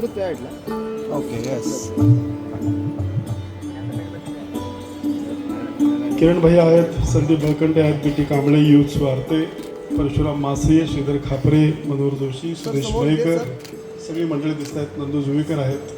त्या साईडला okay yes किरण भाई आहेत संदीप भळकंडे आहेत पी टी कांबळे युथ स्वार्थे परशुराम मासे श्रीधर खापरे मनोहर जोशी सुरेश मयेकर. सगळी मंडळी दिसत आहेत नंदू जुवेकर आहेत.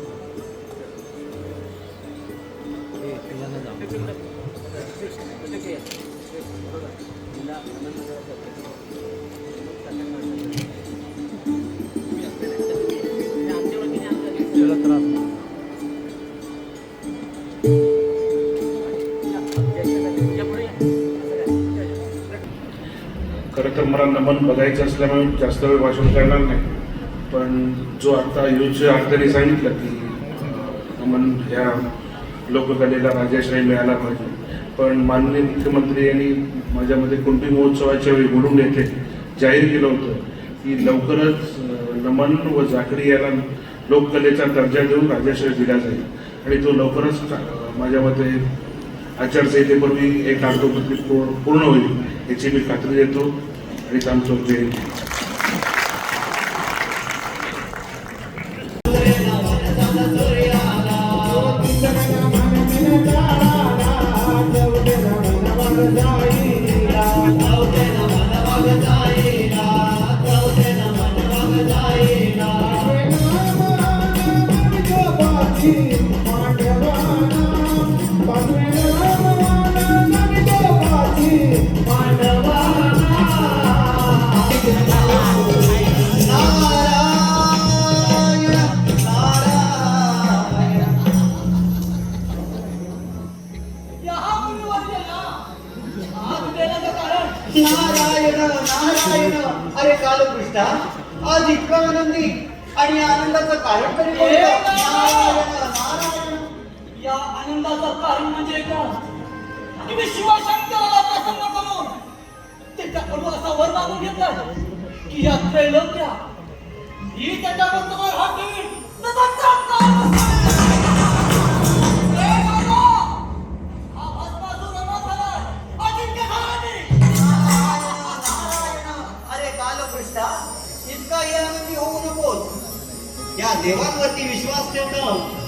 खरं तर मला नमन बघायचं असल्यामुळे जास्त वेळ भाषण करणार नाही. पण जो आता युजच्या अर्थाने सांगितलं की नमन ह्या लोककलेला राजाश्रय मिळाला पाहिजे. पण माननीय मुख्यमंत्री यांनी माझ्यामध्ये कुंटी महोत्सवाच्या वेळी बोलून येथे जाहीर केलं होतं की लवकरच नमन व झाकरी याला लोककलेचा दर्जा देऊन राजाश्रय दिला जाईल. आणि तो लवकरच माझ्या मते आचारसंहितेपूर्वी एक कागदोपत्री पूर्ण पूर्ण होईल याची मी खात्री देतो. आणि आमचं जय नारायण नारायण अरे कालकृष्णा आज इतका आनंदी आणि आनंदाचं कारण तरी कोणतं? या कारण म्हणजे कोण? आणि मी शिवशंकराला प्रसन्न करून त्याच्याकडून असा वर मागून घेतला की या त्रैलोक्या ही त्याच्या बंधूवर हा इतका या होऊ नकोस. या देवांवरती विश्वास ठेवणं